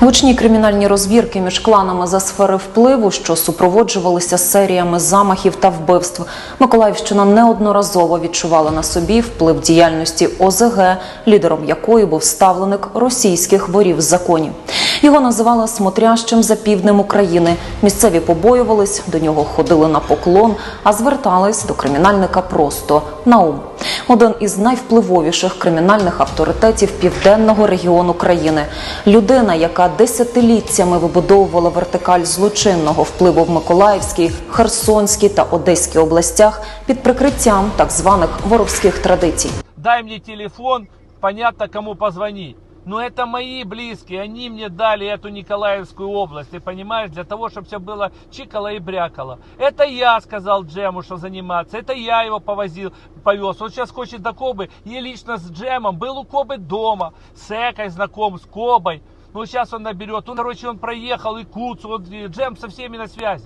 Гучні кримінальні розбірки між кланами за сфери впливу, що супроводжувалися серіями замахів та вбивств. Миколаївщина неодноразово відчувала на собі вплив діяльності ОЗГ, лідером якої був ставленик російських ворів в законі. Його називали смотрящим за півднем України. Місцеві побоювались, до нього ходили на поклон, а звертались до кримінальника просто Наум. Один із найвпливовіших кримінальних авторитетів південного регіону країни. Людина, яка десятиліттями вибудовувала вертикаль злочинного впливу в Миколаївській, Херсонській та Одеській областях під прикриттям так званих воровських традицій. дай мне телефон, понятно, кому позвонить. Но это мои близкие, они мне дали эту Николаевскую область, ты понимаешь, для того, чтобы все было чикало и брякало. Это я сказал Джему, что заниматься, это я его повозил, повез. Он сейчас хочет до Кобы, я лично с Джемом был у Кобы дома, с Экой знаком, с Кобой. Ну, сейчас он наберет, он, короче, он проехал и Куцу, он, и Джем со всеми на связи.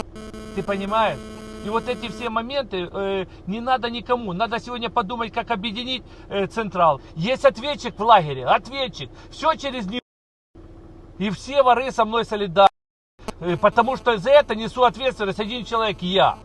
Ты понимаешь? И вот эти все моменты э, не надо никому. Надо сегодня подумать, как объединить э, Централ. Есть ответчик в лагере, ответчик. Все через него. И все воры со мной солидарны. Э, потому что за это несу ответственность один человек, я.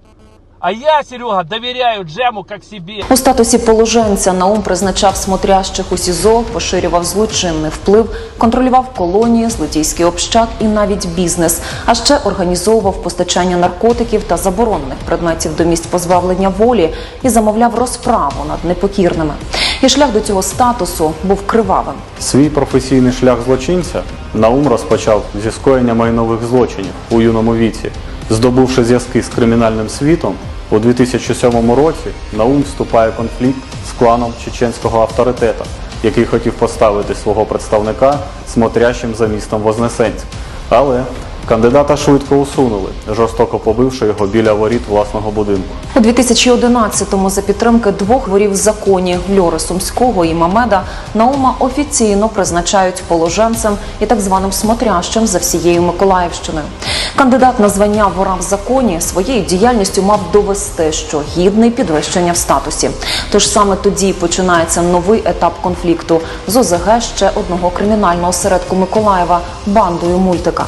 А я, Серега, доверяю Джему как себе. У статусі положенця Наум призначав смотрящих у СІЗО, поширював злочинний вплив, контролював колонії, злодійський общак і навіть бізнес. А ще організовував постачання наркотиків та заборонених предметів до місць позбавлення волі і замовляв розправу над непокірними. І шлях до цього статусу був кривавим. Свій професійний шлях злочинця Наум розпочав зі скоєння майнових злочинів у юному віці. Здобувши зв'язки з кримінальним світом, у 2007 році Наум вступає конфлікт з кланом чеченського авторитета, який хотів поставити свого представника смотрящим за містом Вознесенськ. Але кандидата швидко усунули, жорстоко побивши його біля воріт власного будинку. У 2011-му за підтримки двох ворів в законі Льори Сумського і Мамеда Наума офіційно призначають положенцем і так званим смотрящим за всією Миколаївщиною. Кандидат на звання вора в законі своєю діяльністю мав довести, що гідний підвищення в статусі. Тож саме тоді починається новий етап конфлікту з ОЗГ ще одного кримінального осередку Миколаєва бандою мультика.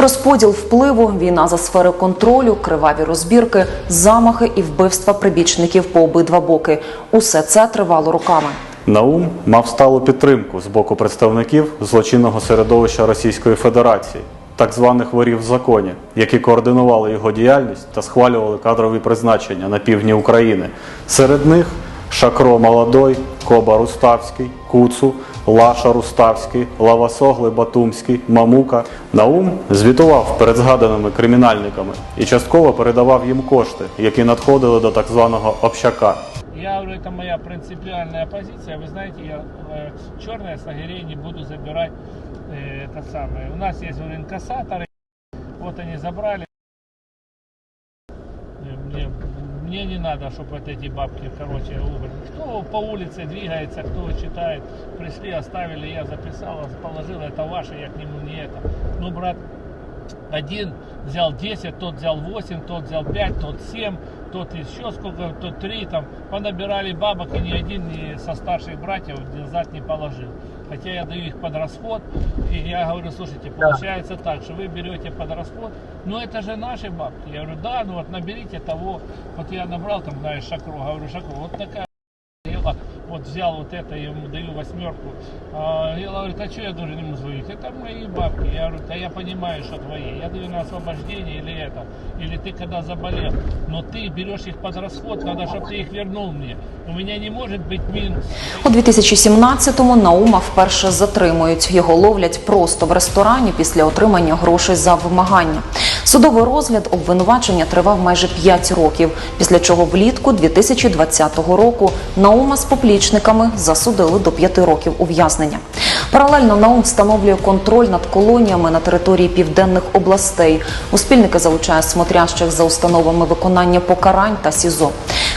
Розподіл впливу, війна за сфери контролю, криваві розбірки, замахи і вбивства прибічників по обидва боки. Усе це тривало роками. Наум мав сталу підтримку з боку представників злочинного середовища Російської Федерації, так званих ворів в законі, які координували його діяльність та схвалювали кадрові призначення на півдні України. Серед них Шакро Молодой, Коба Руставський, Куцу, Лаша Руставський, Лавасогли Батумський, Мамука. Наум звітував перед згаданими кримінальниками і частково передавав їм кошти, які надходили до так званого общака. Я говорю, это моя принципиальная позиция. Вы знаете, я э, черные с лагерей не буду забирать э, это самое. У нас есть говорю, инкассаторы. Вот они забрали. мне не надо, чтобы вот эти бабки, короче, убрали. Кто по улице двигается, кто читает, пришли, оставили, я записал, положил, это ваше, я к нему не это. Ну, брат, один взял 10, тот взял 8, тот взял 5, тот 7, тот еще сколько, тот 3, там, понабирали бабок, и ни один ни со старших братьев назад не положил. Хотя я даю их под расход, и я говорю, слушайте, получается так, что вы берете под расход, но это же наши бабки. Я говорю, да, ну вот наберите того, вот я набрал там, знаешь, Шакру, говорю, Шакру, вот такая. Вот взял вот это, я ему даю восьмерку. А, я говорю, а что я должен ему звонить? Это мои бабки. Я говорю, да я понимаю, что твои. Я даю на освобождение или это. Или ты когда заболел. Но ты берешь их под расход, надо, чтобы ты их вернул мне. У меня не может быть минус. У 2017-му Наума вперше затримують. Його ловлять просто в ресторані після отримання грошей за вимагання. Судовий розгляд обвинувачення тривав майже 5 років, після чого влітку 2020 року Наума з поплічниками засудили до 5 років ув'язнення. Паралельно Наум встановлює контроль над колоніями на території південних областей. У спільники залучає смотрящих за установами виконання покарань та СІЗО.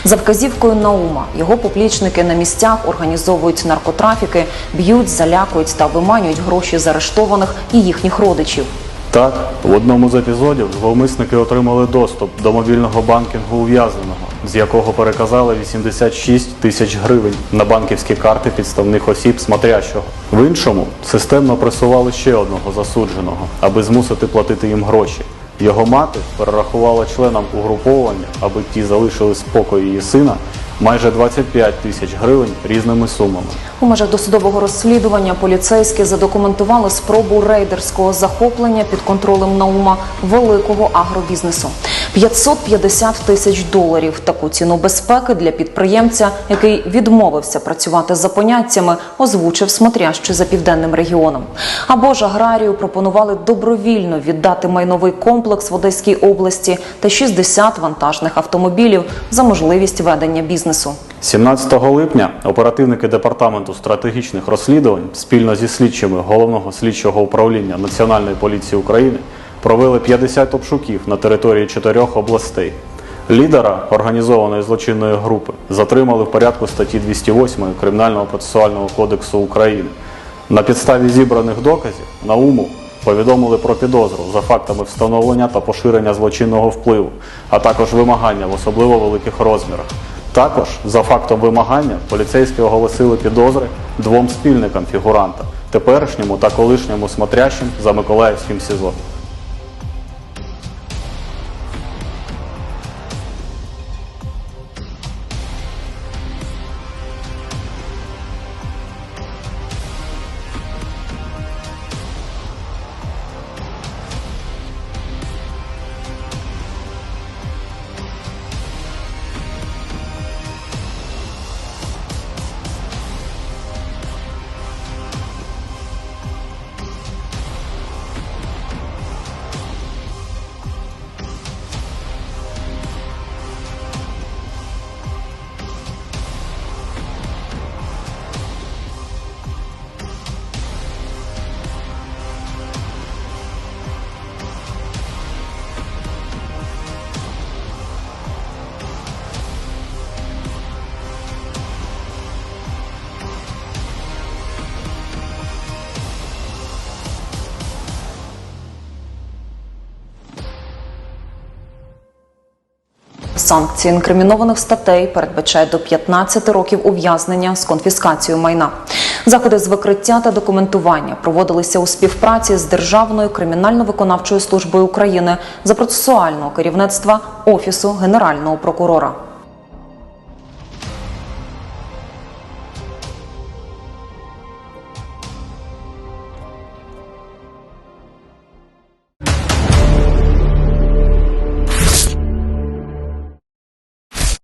За вказівкою Наума його поплічники на місцях організовують наркотрафіки, б'ють, залякують та виманюють гроші з арештованих і їхніх родичів. Так, в одному з епізодів зловмисники отримали доступ до мобільного банкінгу ув'язненого, з якого переказали 86 тисяч гривень на банківські карти підставних осіб смотрящого. В іншому системно пресували ще одного засудженого, аби змусити платити їм гроші. Його мати перерахувала членам угруповання, аби ті залишили спокій її сина, майже 25 тисяч гривень різними сумами. У межах досудового розслідування поліцейські задокументували спробу рейдерського захоплення під контролем Наума великого агробізнесу. 550 тисяч доларів. Таку ціну безпеки для підприємця, який відмовився працювати за поняттями, озвучив смотрящий за південним регіоном. Або ж аграрію пропонували добровільно віддати майновий комплекс в Одеській області та 60 вантажних автомобілів за можливість ведення бізнесу. 17 липня оперативники департаменту стратегічних розслідувань спільно зі слідчими головного слідчого управління Національної поліції України провели 50 обшуків на території чотирьох областей. Лідера організованої злочинної групи затримали в порядку статті 208 Кримінального процесуального кодексу України. На підставі зібраних доказів Науму повідомили про підозру за фактами встановлення та поширення злочинного впливу, а також вимагання в особливо великих розмірах. Також за фактом вимагання поліцейські оголосили підозри двом спільникам фігуранта теперішньому та колишньому смотрящим за Миколаївським СІЗО. Санкції інкримінованих статей передбачає до 15 років ув'язнення з конфіскацією майна. Заходи з викриття та документування проводилися у співпраці з Державною кримінально-виконавчою службою України за процесуального керівництва Офісу Генерального прокурора.